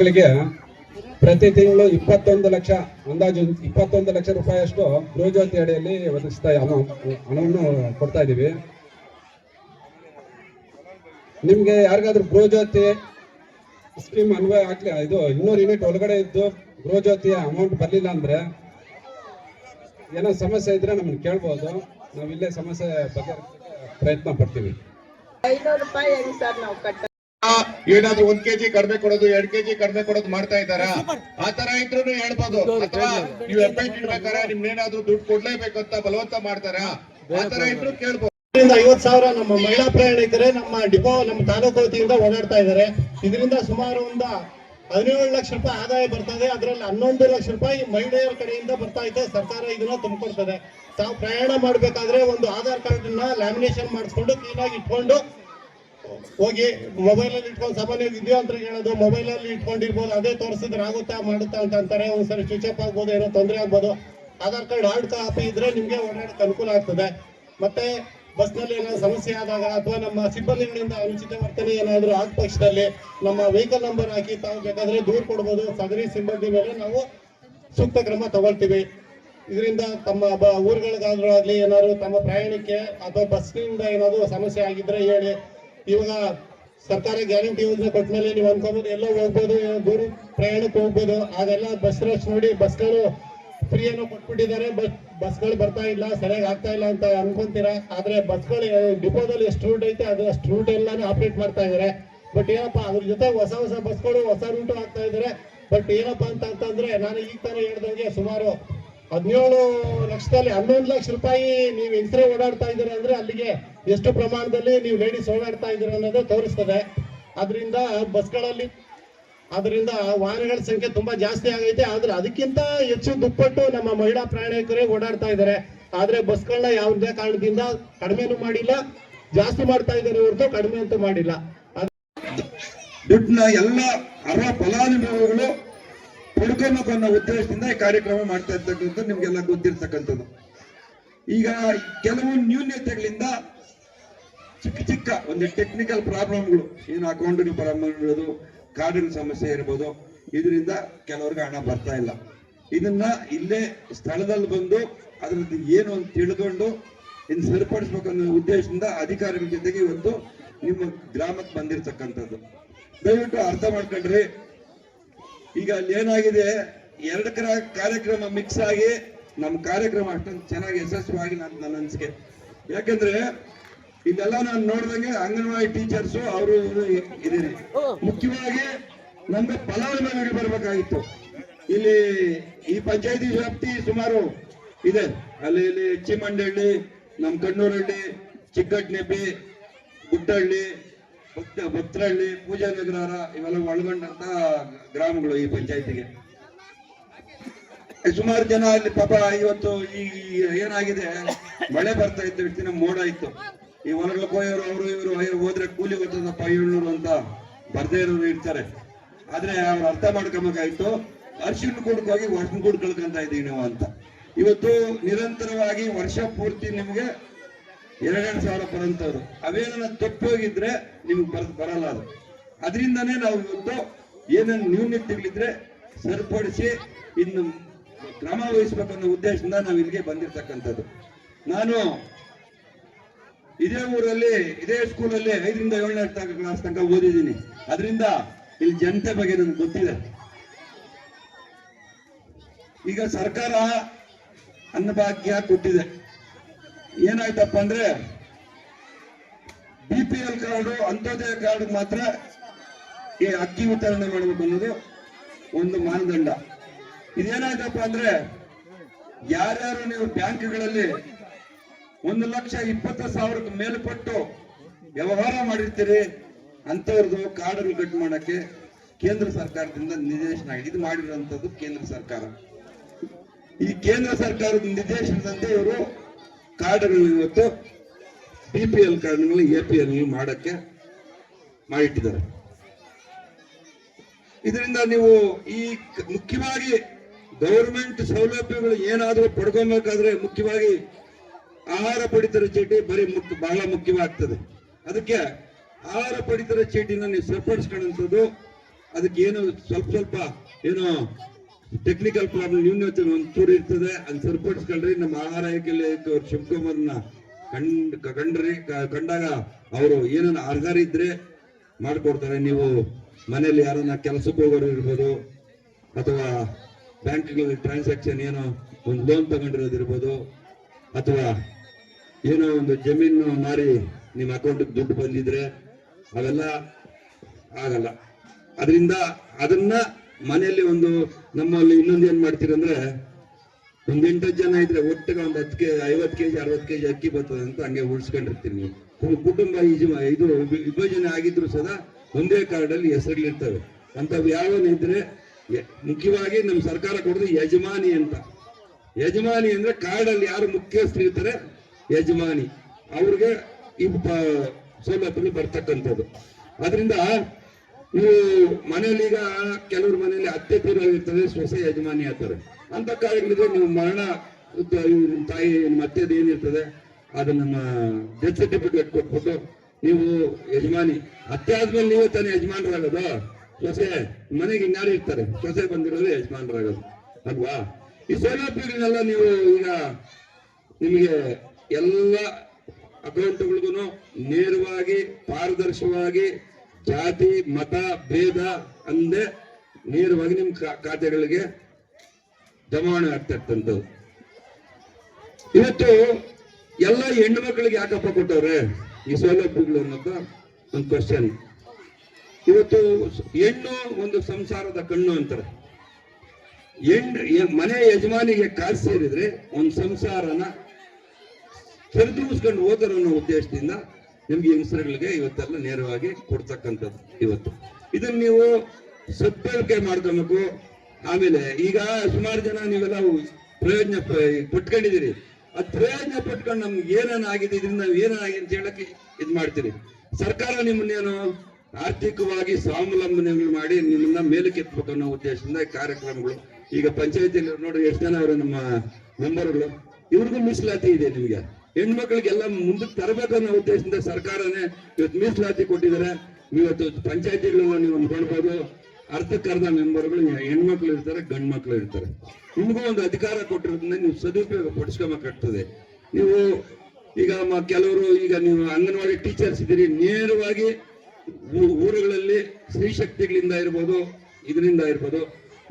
ಕುಟುಂಬಗಳಿಗೆ ಪ್ರತಿ ತಿಂಗಳು ಇಪ್ಪತ್ತೊಂದು ಲಕ್ಷ ಅಂದಾಜು ಇಪ್ಪತ್ತೊಂದು ಲಕ್ಷ ರೂಪಾಯಿಯಷ್ಟು ಗೃಹಜ್ಯೋತಿ ಅಡಿಯಲ್ಲಿ ಒದಗಿಸ್ತಾ ಹಣ- ಹಣವನ್ನು ಕೊಡ್ತಾ ಇದ್ದೀವಿ. ನಿಮ್ಗೆ ಯಾರಿಗಾದ್ರೂ ಗೃಹಜ್ಯೋತಿ ಸ್ಕೀಮ್ ಅನ್ವಯ ಆಗ್ಲಿ, ಇದು ಇನ್ನೂರು ಯೂನಿಟ್ ಒಳಗಡೆ ಇದ್ದು ಗೃಹಜ್ಯೋತಿಯ ಅಮೌಂಟ್ ಬರಲಿಲ್ಲ ಅಂದ್ರೆ ಏನೋ ಸಮಸ್ಯೆ ಇದ್ರೆ ನಮ್ಮನ್ನು ಕೇಳ್ಬೋದು. ನಾವು ಇಲ್ಲೇ ಸಮಸ್ಯೆ ಬಗ್ಗೆ ಪ್ರಯತ್ನ ಪಡ್ತೀವಿ. ಐನೂರು ರೂಪಾಯಿ ಸರ್ ನಾವು ಕಟ್ಟ ಏನಾದ್ರು ಒಂದ್ ಕೆಜಿ ಕಡಿಮೆ ಕೊಡೋದು ಎರಡ್ ಕೆಜಿ ಕಡಿಮೆ ಕೊಡೋದು ಮಾಡ್ತಾ ಇದಾರ ಆತರ ತರ ಇದ್ರು ಹೇಳ್ಬೋದು ಅಥವಾ ನೀವು ಎಫ್ ಐ ಇಡ್ಬೇಕಾರೆ ನಿಮ್ನೇನಾದ್ರೂ ದುಡ್ಡು ಕೊಡ್ಲೇಬೇಕಂತ ಬಲವಂತ ಮಾಡ್ತಾರ? ಆತರ ತರ ಇದ್ರು ಕೇಳ್ಬೋದು. ಇದರಿಂದ ಐವತ್ ಸಾವಿರ ನಮ್ಮ ಮಹಿಳಾ ಪ್ರಯಾಣಿಕರೇ ನಮ್ಮ ಡಿಪೋ ನಮ್ಮ ತಾಲೂಕು ವತಿಯಿಂದ ಓಡಾಡ್ತಾ ಇದ್ದಾರೆ. ಇದರಿಂದ ಸುಮಾರು ಒಂದ ಹದಿನೇಳು ಲಕ್ಷ ರೂಪಾಯಿ ಆದಾಯ ಬರ್ತದೆ. ಅದರಲ್ಲಿ ಹನ್ನೊಂದು ಲಕ್ಷ ರೂಪಾಯಿ ಮಹಿಳೆಯರ ಕಡೆಯಿಂದ ಬರ್ತಾ ಇದೆ. ಸರ್ಕಾರ ಇದನ್ನ ತುಂಬಿಕೊಡ್ತದೆ. ತಾವು ಪ್ರಯಾಣ ಮಾಡ್ಬೇಕಾದ್ರೆ ಒಂದು ಆಧಾರ್ ಕಾರ್ಡ್ನ ಲ್ಯಾಮಿನೇಷನ್ ಮಾಡಿಸ್ಕೊಂಡು ಆಗಿ ಇಟ್ಕೊಂಡು ಹೋಗಿ ಮೊಬೈಲ್ ಅಲ್ಲಿ ಇಟ್ಕೊಂಡು ಸಾಮಾನ್ಯ ವಿದ್ಯಾವಂತರಿಗೆ ಹೇಳೋದು ಮೊಬೈಲ್ ಅಲ್ಲಿ ಇಟ್ಕೊಂಡಿರ್ಬೋದು, ಅದೇ ತೋರಿಸಿದ್ರೆ ಆಗುತ್ತಾ ಮಾಡುತ್ತಾ ಅಂತ ಅಂತಾರೆ. ಒಂದ್ಸರಿ ಸ್ವಿಚ್ ಆಫ್ ಆಗ್ಬೋದು, ಏನೋ ತೊಂದರೆ ಆಗ್ಬೋದು. ಆಧಾರ್ ಕಾರ್ಡ್ ಹಾರ್ಡ್ ಕಾಪಿ ಇದ್ರೆ ನಿಮ್ಗೆ ಓಡಾಡಕ್ಕೆ ಅನುಕೂಲ ಆಗ್ತದೆ. ಮತ್ತೆ ಬಸ್ನಲ್ಲಿ ಏನಾದ್ರು ಸಮಸ್ಯೆ ಆದಾಗ ಅಥವಾ ನಮ್ಮ ಸಿಬ್ಬಂದಿಗಳಿಂದ ಅನುಚಿತ ವರ್ತನೆ ಏನಾದ್ರು ಆದ ಪಕ್ಷದಲ್ಲಿ ನಮ್ಮ ವೆಹಿಕಲ್ ನಂಬರ್ ಹಾಕಿ ತಾವು ಬೇಕಾದ್ರೆ ದೂರು ಕೊಡ್ಬೋದು. ಸದರಿ ಸಿಬ್ಬಂದಿ ಮೇಲೆ ನಾವು ಸೂಕ್ತ ಕ್ರಮ ತಗೊಳ್ತೀವಿ. ಇದರಿಂದ ತಮ್ಮ ಬ ಊರುಗಳಿಗಾದ್ರೂ ಆಗಲಿ ಏನಾದ್ರು ತಮ್ಮ ಪ್ರಯಾಣಕ್ಕೆ ಅಥವಾ ಬಸ್ನಿಂದ ಏನಾದ್ರು ಸಮಸ್ಯೆ ಆಗಿದ್ರೆ ಹೇಳಿ ಇವಾಗ ಸರ್ಕಾರ ಗ್ಯಾರಂಟಿ ಯೋಜನೆ ಕೊಟ್ಟ ಮೇಲೆ ನೀವು ಅನ್ಕೋಬಹುದು ಎಲ್ಲ ಹೋಗ್ಬೋದು ದೂರ ಪ್ರಯಾಣಕ್ಕೆ ಹೋಗ್ಬೋದು. ಅದೆಲ್ಲ ಬಸ್ ರಶ್ ನೋಡಿ ಬಸ್ಗಳು ಫ್ರೀ ಏನೋ ಕೊಟ್ಬಿಟ್ಟಿದ್ದಾರೆ. ಬಸ್ ಬಸ್ಗಳು ಬರ್ತಾ ಇಲ್ಲ, ಸರಿಯಾಗಿ ಆಗ್ತಾ ಇಲ್ಲ ಅಂತ ಅನ್ಕೊಂತೀರಾ? ಆದ್ರೆ ಬಸ್ಗಳು ಡಿಪೋದಲ್ಲಿ ಎಷ್ಟು ರೂಟ್ ಐತೆ, ಅದು ಅಷ್ಟು ರೂಟ್ ಎಲ್ಲಾನು ಆಪರೇಟ್ ಮಾಡ್ತಾ ಇದಾರೆ. ಬಟ್ ಏನಪ್ಪ, ಅದ್ರ ಜೊತೆ ಹೊಸ ಹೊಸ ಬಸ್ಗಳು ಹೊಸ ರೂಟು ಆಗ್ತಾ ಇದಾರೆ. ಬಟ್ ಏನಪ್ಪಾ ಅಂತ ಅಂತಂದ್ರೆ, ನಾನು ಈಗ ತಾನೇ ಹೇಳ್ದಂಗೆ ಸುಮಾರು ಹದಿನೇಳು ಲಕ್ಷದಲ್ಲಿ ಹನ್ನೊಂದು ಲಕ್ಷ ರೂಪಾಯಿ ನೀವು ಹೆಂಗಸರೇ ಓಡಾಡ್ತಾ ಇದ್ದೀರಾ ಅಂದ್ರೆ ಅಲ್ಲಿಗೆ ಎಷ್ಟು ಪ್ರಮಾಣದಲ್ಲಿ ನೀವು ಲೇಡೀಸ್ ಓಡಾಡ್ತಾ ಇದ್ದೀರಾ ಅನ್ನೋದು ತೋರಿಸ್ತದೆ. ಅದರಿಂದ ಬಸ್ಗಳಲ್ಲಿ ಅದರಿಂದ ವಾಹನಗಳ ಸಂಖ್ಯೆ ತುಂಬಾ ಜಾಸ್ತಿ ಆಗೈತೆ. ಆದ್ರೆ ಅದಕ್ಕಿಂತ ಹೆಚ್ಚು ದುಪ್ಪಟ್ಟು ನಮ್ಮ ಮಹಿಳಾ ಪ್ರಯಾಣಿಕರೇ ಓಡಾಡ್ತಾ ಇದ್ದಾರೆ. ಆದ್ರೆ ಬಸ್ಗಳನ್ನ ಯಾವುದೇ ಕಾರಣದಿಂದ ಕಡಿಮೆನೂ ಮಾಡಿಲ್ಲ. ಜಾಸ್ತಿ ಮಾಡ್ತಾ ಇದ್ದಾರೆ ಹೊರತು ಕಡಿಮೆ ಅಂತೂ ಮಾಡಿಲ್ಲ. ದುಡ್ಡನ್ನ ಎಲ್ಲ ಅರ್ಹ ಫಲಾನುಭವಿಗಳು ಪಡ್ಕೊಬೇಕು ಅನ್ನೋ ಉದ್ದೇಶದಿಂದ ಈ ಕಾರ್ಯಕ್ರಮ ಮಾಡ್ತಾ ಇರ್ತಕ್ಕಂಥದ್ದು ನಿಮ್ಗೆಲ್ಲ ಗೊತ್ತಿರ್ತಕ್ಕಂಥದ್ದು. ಈಗ ಕೆಲವು ನ್ಯೂನ್ಯತೆಗಳಿಂದ ಚಿಕ್ಕ ಚಿಕ್ಕ ಒಂದು ಟೆಕ್ನಿಕಲ್ ಪ್ರಾಬ್ಲಮ್ಗಳು ಏನು ಅಕೌಂಟ್ ಪ್ರಾಬ್ಲಮ್ ಇರೋದು ಕಾರ್ಡಿನ ಸಮಸ್ಯೆ ಇರ್ಬೋದು, ಇದರಿಂದ ಕೆಲವ್ರಿಗೆ ಹಣ ಬರ್ತಾ ಇಲ್ಲ. ಇದನ್ನ ಇಲ್ಲೇ ಸ್ಥಳದಲ್ಲಿ ಬಂದು ಅದ್ರದ್ದು ಏನು ಅಂತ ತಿಳ್ಕೊಂಡು ಇನ್ನು ಸರಿಪಡಿಸ್ಬೇಕು ಅನ್ನೋ ಉದ್ದೇಶದಿಂದ ಅಧಿಕಾರಿಗಳ ಜೊತೆಗೆ ಇವತ್ತು ನಿಮ್ಮ ಗ್ರಾಮಕ್ಕೆ ಬಂದಿರತಕ್ಕಂಥದ್ದು. ದಯವಿಟ್ಟು ಅರ್ಥ ಮಾಡ್ಕೊಂಡ್ರಿ. ಈಗ ಅಲ್ಲಿ ಏನಾಗಿದೆ? ಎರಡು ಕರ ಕಾರ್ಯಕ್ರಮ ಮಿಕ್ಸ್ ಆಗಿ ನಮ್ಮ ಕಾರ್ಯಕ್ರಮ ಅಷ್ಟೊಂದು ಚೆನ್ನಾಗಿ ಯಶಸ್ವಿಯಾಗಿ ನಾನು ನನ್ನ ಅನಿಸಿಕೆ. ಯಾಕಂದ್ರೆ ಇದೆಲ್ಲ ನಾನು ನೋಡ್ದಂಗೆ ಅಂಗನವಾಡಿ ಟೀಚರ್ಸು ಅವರು ಇದೀರಿ ಮುಖ್ಯವಾಗಿ ನಮ್ಗೆ ಫಲಾನುಭವಿಗಳು ಬರ್ಬೇಕಾಗಿತ್ತು. ಇಲ್ಲಿ ಈ ಪಂಚಾಯತಿ ವ್ಯಾಪ್ತಿ ಸುಮಾರು ಇದೆ. ಅಲ್ಲಿ ಇಲ್ಲಿ ಚಿಮಂಡಹಳ್ಳಿ ನಮ್ಮ ಕಣ್ಣೂರಹಳ್ಳಿ ಚಿಕ್ಕಟ್ನೆಬ್ಬಿ ಗುಟ್ಟಹಳ್ಳಿ ಭಕ್ತ ಭಕ್ತರಹಳ್ಳಿ ಪೂಜಾ ನಗರ ಇವೆಲ್ಲ ಒಳಗೊಂಡಂತ ಗ್ರಾಮಗಳು ಈ ಪಂಚಾಯತಿಗೆ. ಸುಮಾರು ಜನ ಅಲ್ಲಿ ಪಾಪ ಇವತ್ತು ಈ ಏನಾಗಿದೆ, ಮಳೆ ಬರ್ತಾ ಇತ್ತು ದಿನ ಮೋಡ ಇತ್ತು. ಈ ಹೊಲಗಳ ಕೊಯ್ಯೋರು ಅವರು ಇವರು ಹೋದ್ರೆ ಕೂಲಿ ಬರ್ತದಪ್ಪ ಏಳ್ನೂರು ಅಂತ ಬರ್ದೇ ಇರೋರು ಇರ್ತಾರೆ. ಆದ್ರೆ ಅವ್ರು ಅರ್ಥ ಮಾಡ್ಕೊಬೇಕಾಯ್ತು ಅರ್ಶಿನ ಕೂಡಕ್ಕೆ ಹೋಗಿ ವರ್ಷ ಕೂಡ ಕಳ್ಕೊಂತ ಇದೀವಿ ನಾವು ಅಂತ. ಇವತ್ತು ನಿರಂತರವಾಗಿ ವರ್ಷ ಪೂರ್ತಿ ನಿಮ್ಗೆ ಎರಡೆರಡು ಸಾವಿರ ಬರೋಂಥವ್ರು ಅವೇನ ತಪ್ಪೋಗಿದ್ರೆ ನಿಮ್ಗೆ ಬರ್, ಬರಲ್ಲ ಅದು. ಅದರಿಂದನೇ ನಾವು ಇವತ್ತು ಏನೇನು ನ್ಯೂನ್ಯತೆಗಳಿದ್ರೆ ಸರಿಪಡಿಸಿ ಇನ್ನು ಕ್ರಮ ವಹಿಸ್ಬೇಕನ್ನೋ ಉದ್ದೇಶದಿಂದ ನಾವು ಇಲ್ಲಿಗೆ ಬಂದಿರ್ತಕ್ಕಂಥದ್ದು. ನಾನು ಇದೇ ಊರಲ್ಲಿ, ಇದೇ ಸ್ಕೂಲಲ್ಲಿ ಐದರಿಂದ ಏಳನೇ ಕ್ಲಾಸ್ ತನಕ ಓದಿದ್ದೀನಿ. ಅದರಿಂದ ಇಲ್ಲಿ ಜನತೆ ಬಗ್ಗೆ ನನಗೆ ಗೊತ್ತಿದೆ. ಈಗ ಸರ್ಕಾರ ಅನ್ನಭಾಗ್ಯ ಕೊಟ್ಟಿದೆ. ಏನಾಯ್ತಪ್ಪ ಅಂದ್ರೆ B P L card Antyodaya card ಮಾತ್ರ ಈ ಅಕ್ಕಿ ವಿತರಣೆ ಮಾಡಬೇಕು ಅನ್ನೋದು ಒಂದು ಮಾನದಂಡ. ಇದೇನಾಯ್ತಪ್ಪ ಅಂದ್ರೆ ಯಾರ್ಯಾರು ನೀವು ಬ್ಯಾಂಕ್ಗಳಲ್ಲಿ ಒಂದು ಲಕ್ಷ ಇಪ್ಪತ್ತು ಸಾವಿರದ ಮೇಲ್ಪಟ್ಟು ವ್ಯವಹಾರ ಮಾಡಿರ್ತೀರಿ ಅಂತವ್ರದ್ದು ಕಾರ್ಡ್ ಕಟ್ ಮಾಡಕ್ಕೆ ಕೇಂದ್ರ ಸರ್ಕಾರದಿಂದ ನಿರ್ದೇಶನ ಇದು ಮಾಡಿರುವಂತದ್ದು ಕೇಂದ್ರ ಸರ್ಕಾರ. ಈ ಕೇಂದ್ರ ಸರ್ಕಾರದ ನಿರ್ದೇಶನದಂತೆ ಇವರು ಕಾರ್ಡ್ಗಳು ಇವತ್ತು ಬಿ ಪಿ ಎಲ್ ಕಾರ್ಡ್ಗಳು ಎ ಪಿ ಎಲ್ ಮಾಡಕ್ಕೆ ಮಾಡಿಟ್ಟಿದ್ದಾರೆ. ಇದರಿಂದ ನೀವು ಈ ಮುಖ್ಯವಾಗಿ ಗೌರ್ಮೆಂಟ್ ಸೌಲಭ್ಯಗಳು ಏನಾದರೂ ಪಡ್ಕೊಬೇಕಾದ್ರೆ ಮುಖ್ಯವಾಗಿ ಆಹಾರ ಪಡಿತರ ಚೀಟಿ ಬರೀ ಮುಖ್ಯ ಬಹಳ ಮುಖ್ಯವಾಗ್ತದೆ. ಅದಕ್ಕೆ ಆಹಾರ ಪಡಿತರ ಚೀಟಿನ ನೀವು ಸರಿಪಡಿಸ್ಕೊಳ್ಳುವಂಥದ್ದು ಅದಕ್ಕೆ ಏನು ಸ್ವಲ್ಪ ಸ್ವಲ್ಪ ಏನೋ ಟೆಕ್ನಿಕಲ್ ಪ್ರಾಬ್ಲಮ್ ನ್ಯೂನತೆ ಒಂಚೂರು ಇರ್ತದೆ ಅಲ್ಲಿ ಸರಿಪಡಿಸ್ಕೊಂಡ್ರಿ ನಮ್ಮ ಆಹಾರ ಅವ್ರು ಶಿವಕುಮಾರ್ನ ಕಂಡ್ ಕಂಡ್ರಿ ಕಂಡಾಗ ಅವರು ಏನನ್ನ ಅರ್ಹರ ಇದ್ರೆ ಮಾಡ್ಕೊಡ್ತಾರೆ. ನೀವು ಮನೇಲಿ ಯಾರನ್ನ ಕೆಲಸಕ್ಕೆ ಹೋಗೋರು ಇರ್ಬೋದು ಅಥವಾ ಬ್ಯಾಂಕ್ಗಳಲ್ಲಿ ಟ್ರಾನ್ಸಾಕ್ಷನ್ ಏನೋ ಒಂದು ಲೋನ್ ತಗೊಂಡಿರೋದಿರ್ಬೋದು, ಅಥವಾ ಏನೋ ಒಂದು ಜಮೀನು ಮಾರಿ ನಿಮ್ಮ ಅಕೌಂಟ್ಗೆ ದುಡ್ಡು ಬಂದಿದ್ರೆ, ಅವೆಲ್ಲ ಆಗಲ್ಲ. ಅದರಿಂದ ಅದನ್ನ ಮನೆಯಲ್ಲಿ ಒಂದು, ನಮ್ಮಲ್ಲಿ ಇನ್ನೊಂದು ಏನ್ ಮಾಡ್ತೀರಂದ್ರೆ ಒಂದ್ ಎಂಟು ಜನ ಇದ್ರೆ ಒಟ್ಟಿಗೆ ಒಂದು ಹತ್ತು ಕೆ, ಐವತ್ತು ಕೆಜಿ, ಅರವತ್ತು ಕೆಜಿ ಅಕ್ಕಿ ಬರ್ತದೆ ಅಂತ ಹಂಗೆ ಉಳಿಸ್ಕೊಂಡಿರ್ತೀವಿ ನೀವು. ಕುಟುಂಬ ಇದು ವಿಭಜನೆ ಆಗಿದ್ರು ಸದಾ ಒಂದೇ ಕಾರ್ಡಲ್ಲಿ ಹೆಸರುಗಳಿರ್ತವೆ ಅಂತವ್ ಯಾವ ಇದ್ರೆ ಮುಖ್ಯವಾಗಿ ನಮ್ಮ ಸರ್ಕಾರ ಕೊಡೋದು ಯಜಮಾನಿ ಅಂತ. ಯಜಮಾನಿ ಅಂದ್ರೆ ಕಾರ್ಡಲ್ಲಿ ಯಾರು ಮುಖ್ಯಸ್ಥರು ಇರ್ತಾರೆ, ಯಜಮಾನಿ. ಅವ್ರಿಗೆ ಈ ಸೌಲಭ್ಯಗಳು ಬರ್ತಕ್ಕಂಥದ್ದು. ಅದರಿಂದ ನೀವು ಮನೆಯಲ್ಲಿ ಈಗ ಕೆಲವ್ರ ಮನೆಯಲ್ಲಿ ಅತ್ತೆ ಇರ್ತದೆ, ಸೊಸೆ ಯಜಮಾನಿ ಆಗ್ತಾರೆ. ಅಂತ ಕಾರ್ಯಗಳಿದ್ರೆ ನೀವು ಮರಣ ತಾಯಿ, ನಿಮ್ಮ ಅತ್ತೆದು ಏನಿರ್ತದೆ ಅದನ್ನ ಡೆತ್ ಸರ್ಟಿಫಿಕೇಟ್ ಕೊಟ್ಬಿಟ್ಟು ನೀವು ಯಜಮಾನಿ, ಅತ್ತೆ ಆದ್ಮೇಲೆ ನೀವು ತಾನೇ ಯಜಮಾನರಾಗೋದು? ಸೊಸೆ, ಮನೆಗೆ ಇನ್ಯಾರು ಇರ್ತಾರೆ, ಸೊಸೆ ಬಂದಿರೋದು ಯಜಮಾನರಾಗೋದು, ಅಲ್ವಾ? ಈ ಸೌಲಭ್ಯಗಳನ್ನೆಲ್ಲ ನೀವು ಈಗ ನಿಮಗೆ ಎಲ್ಲ ಅಕೌಂಟ್ಗಳಿಗೂ ನೇರವಾಗಿ ಪಾರದರ್ಶಕವಾಗಿ ಜಾತಿ, ಮತ, ಭೇದ ಅಂದೇ ನೇರವಾಗಿ ನಿಮ್ ಖಾತೆಗಳಿಗೆ ಜಮಾವಣೆ ಆಗ್ತಾ ಇವತ್ತು ಎಲ್ಲ ಹೆಣ್ಣು ಮಕ್ಕಳಿಗೆ ಯಾಕಪ್ಪ ಕೊಟ್ಟವ್ರೆ? ಈ ಸೌಲಭ್ಯಗಳು ಅನ್ನೋದು ಒಂದು ಕ್ವಶನ್ ಇವತ್ತು ಹೆಣ್ಣು ಒಂದು ಸಂಸಾರದ ಕಣ್ಣು ಅಂತಾರೆ. ಹೆಣ್ಣು ಮನೆ ಯಜಮಾನಿಗೆ ಕಾಸು ಸೇರಿದ್ರೆ ಒಂದು ಸಂಸಾರನ ಸರಿದೂಗಿಸ್ಕೊಂಡು ಹೋದರು ಅನ್ನೋ ಉದ್ದೇಶದಿಂದ ನಿಮ್ಗೆ ಹೆಂಗಸರುಗಳಿಗೆ ಇವತ್ತೆಲ್ಲ ನೇರವಾಗಿ ಕೊಡ್ತಕ್ಕಂಥದ್ದು ಇವತ್ತು. ಇದನ್ನ ನೀವು ಸದ್ಬಳಕೆ ಮಾಡ್ಕೊಬೇಕು. ಆಮೇಲೆ ಈಗ ಸುಮಾರು ಜನ ನೀವೆಲ್ಲ ಪ್ರಯೋಜನ ಪಟ್ಕೊಂಡಿದ್ದೀರಿ. ಅದ್ ಪ್ರಯೋಜನ ಪಟ್ಕೊಂಡು ನಮ್ಗೆ ಏನೇನು ಆಗಿದೆ, ಇದರಿಂದ ನಾವ್ ಏನಾಗಿದೆ ಅಂತ ಹೇಳಕ್ಕೆ ಇದ್ ಮಾಡ್ತೀರಿ. ಸರ್ಕಾರ ನಿಮ್ಮನ್ನೇನು ಆರ್ಥಿಕವಾಗಿ ಸ್ವಾವಲಂಬನೆಗಳು ಮಾಡಿ ನಿಮ್ಮನ್ನ ಮೇಲಕ್ಕೆ ಎತ್ತಬೇಕು ಅನ್ನೋ ಉದ್ದೇಶದಿಂದ ಕಾರ್ಯಕ್ರಮಗಳು, ಈಗ ಪಂಚಾಯತಿಯಲ್ಲಿ ನೋಡಿ, ಎಷ್ಟು ಜನ ಅವರು ನಮ್ಮ ಮೆಂಬರ್ಗಳು, ಇವ್ರಿಗೂ ಮೀಸಲಾತಿ ಇದೆ ನಿಮಗೆ. ಹೆಣ್ಮಕ್ಳಿಗೆಲ್ಲ ಮುಂದಕ್ಕೆ ತರಬೇಕು ಅನ್ನೋ ಉದ್ದೇಶದಿಂದ ಸರ್ಕಾರನೇ ಇವತ್ತು ಮೀಸಲಾತಿ ಕೊಟ್ಟಿದ್ದಾರೆ. ಇವತ್ತು ಪಂಚಾಯತಿಗಳನ್ನ ನೀವು ನೋಡ್ಬೋದು ಅರ್ಧಕ್ಕರ್ಧ ಮೆಂಬರ್ಗಳು ಹೆಣ್ಮಕ್ಳು ಇರ್ತಾರೆ ಗಂಡ್ ಮಕ್ಳು ಇರ್ತಾರೆ. ನಿಮಗೂ ಒಂದು ಅಧಿಕಾರ ಕೊಟ್ಟಿರೋದ್ರಿಂದ ನೀವು ಸದುಪಯೋಗ ಪಡಿಸ್ಕೋಬೇಕಾಗ್ತದೆ. ನೀವು ಈಗ ಕೆಲವರು ಈಗ ನೀವು ಅಂಗನವಾಡಿ ಟೀಚರ್ಸ್ ಇದ್ದೀರಿ, ನೇರವಾಗಿ ಊರುಗಳಲ್ಲಿ ಸ್ತ್ರೀ ಶಕ್ತಿಗಳಿಂದ ಇರ್ಬೋದು, ಇದರಿಂದ ಇರ್ಬೋದು,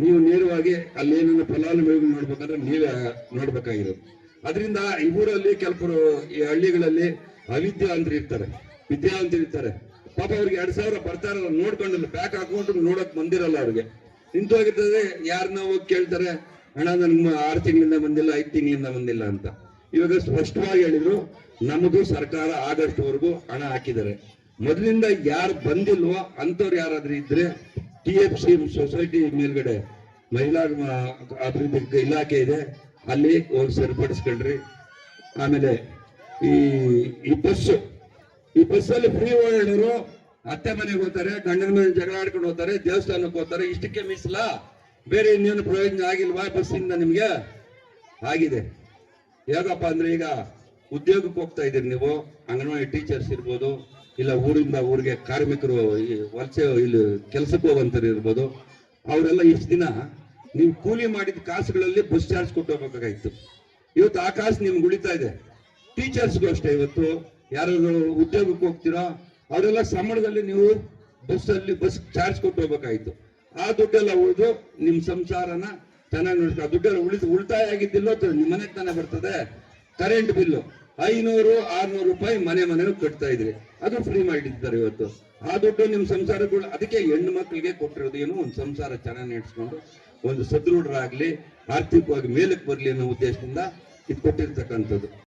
ನೀವು ನೇರವಾಗಿ ಅಲ್ಲಿ ಏನನ್ನ ಫಲಾನುಭವಿಗಳು ನೋಡ್ಬೇಕಾದ್ರೆ ನೀವೇ ನೋಡ್ಬೇಕಾಗಿರೋದು. ಅದರಿಂದ ಈ ಊರಲ್ಲಿ ಕೆಲವರು ಈ ಹಳ್ಳಿಗಳಲ್ಲಿ ಅವಿದ್ಯಾವಂತರು ಇರ್ತಾರೆ ವಿದ್ಯಾವಂತರು ಇರ್ತಾರೆ. ಪಾಪ ಅವ್ರಿಗೆ ಎರಡ್ ಸಾವಿರ ಬರ್ತಾರ ನೋಡ್ಕೊಂಡಲ್ಲ ಪ್ಯಾಕ್ ಹಾಕೊಂಡು ನೋಡಕ್ ಬಂದಿರಲ್ಲ ಅವ್ರಿಗೆ. ನಿಂತೋಗಿರ್ತದೆ ಯಾರನ್ನ ಹೋಗಿ ಕೇಳ್ತಾರೆ ಹಣ ನನ್ಗೆ ಆರು ತಿಂಗಳಿಂದ ಬಂದಿಲ್ಲ, ಐದು ತಿಂಗಳಿಂದ ಬಂದಿಲ್ಲ ಅಂತ. ಇವಾಗ ಸ್ಪಷ್ಟವಾಗಿ ಹೇಳಿದ್ರು ನಮಗೂ ಸರ್ಕಾರ ಆಗಸ್ಟ್ ವರೆಗೂ ಹಣ ಹಾಕಿದ್ದಾರೆ. ಮೊದಲಿಂದ ಯಾರು ಬಂದಿಲ್ವೋ ಅಂತವ್ರು ಯಾರಾದ್ರೂ ಇದ್ರೆ ಟಿ ಎಫ್ ಸಿ ಸೊಸೈಟಿ ಮೇಲ್ಗಡೆ ಮಹಿಳಾ ಅಭಿವೃದ್ಧಿ ಇಲಾಖೆ ಇದೆ ಅಲ್ಲಿ ಹೋಗಿ ಸರಿಪಡಿಸ್ಕೊಳ್ರಿ ಆಮೇಲೆ ಈ ಈ ಬಸ್ ಈ ಬಸ್ಸಲ್ಲಿ ಫ್ರೀ ಓಡಾಡೋರು ಅತ್ತೆ ಮನೆಗೆ ಹೋಗ್ತಾರೆ, ಗಂಡನ ಮನೆ ಜಗಳ ಆಡ್ಕೊಂಡು ಹೋಗ್ತಾರೆ, ದೇವಸ್ಥಾನಕ್ಕೆ ಹೋಗ್ತಾರೆ. ಇಷ್ಟಕ್ಕೆ ಮೀಸಲ ಬೇರೆ ಇನ್ನೇನು ಪ್ರಯೋಜನ ಆಗಿಲ್ವಾ ಬಸ್ಸಿಂದ ನಿಮ್ಗೆ? ಆಗಿದೆ. ಹೇಗಪ್ಪ ಅಂದ್ರೆ ಈಗ ಉದ್ಯೋಗಕ್ಕೆ ಹೋಗ್ತಾ ಇದ್ದೀರಿ ನೀವು. ಅಂಗನವಾಡಿ ಟೀಚರ್ಸ್ ಇರ್ಬೋದು, ಇಲ್ಲ ಊರಿಂದ ಊರಿಗೆ ಕಾರ್ಮಿಕರು ವಲಸೆ, ಇಲ್ಲಿ ಕೆಲಸಕ್ಕೆ ಹೋಗುವಂತ ಇರ್ಬೋದು. ಅವರೆಲ್ಲ ಇಷ್ಟು ದಿನ ನೀವು ಕೂಲಿ ಮಾಡಿದ ಕಾಸುಗಳಲ್ಲಿ ಬಸ್ ಚಾರ್ಜ್ ಕೊಟ್ಟು ಹೋಗ್ಬೇಕಾಗಿತ್ತು. ಇವತ್ತು ಆ ಕಾಸು ನಿಮ್ಗೆ ಉಳಿತಾ ಇದೆ. ಟೀಚರ್ಸ್ಗೂ ಅಷ್ಟೇ ಇವತ್ತು. ಯಾರು ಉದ್ಯೋಗಕ್ಕೆ ಹೋಗ್ತೀರೋ, ಅವರೆಲ್ಲ ಸಂಬಳದಲ್ಲಿ ನೀವು ಬಸ್ ಅಲ್ಲಿ ಬಸ್ ಚಾರ್ಜ್ ಕೊಟ್ಟು ಹೋಗ್ಬೇಕಾಯ್ತು ಆ ದುಡ್ಡೆಲ್ಲ ಉಳಿದು ನಿಮ್ ಸಂಸಾರನ ಚೆನ್ನಾಗಿ ನೋಡ್ತಾ ಆ ದುಡ್ಡೆಲ್ಲ ಉಳಿದು ಉಳಿತಾಯ ಆಗಿದ್ದಿಲ್ಲೋ ನಿಮ್ಮ ನಿಮ್ ಮನೆಗೆ ತಾನೇ ಬರ್ತದೆ? Current bill. ಐನೂರು, ಆರ್ನೂರು ರೂಪಾಯಿ ಮನೆ ಮನೆಗೂ ಕಟ್ತಾ ಇದ್ರಿ. ಅದು ಫ್ರೀ ಮಾಡಿದ್ದಾರೆ ಇವತ್ತು. ಆ ದುಡ್ಡು ನಿಮ್ ಸಂಸಾರಗಳು ಅದಕ್ಕೆ ಹೆಣ್ಣು ಮಕ್ಕಳಿಗೆ ಕೊಟ್ಟಿರೋದು ಏನು ಒಂದು ಸಂಸಾರ ಚೆನ್ನಾಗಿ ನಡೆಸ್ಕೊಂಡು ಒಂದು ಸದೃಢರಾಗ್ಲಿ ಆರ್ಥಿಕವಾಗಿ ಮೇಲಕ್ಕೆ ಬರಲಿ ಅನ್ನೋ ಉದ್ದೇಶದಿಂದ ಇದು ಕೊಟ್ಟಿರ್ತಕ್ಕಂಥದ್ದು.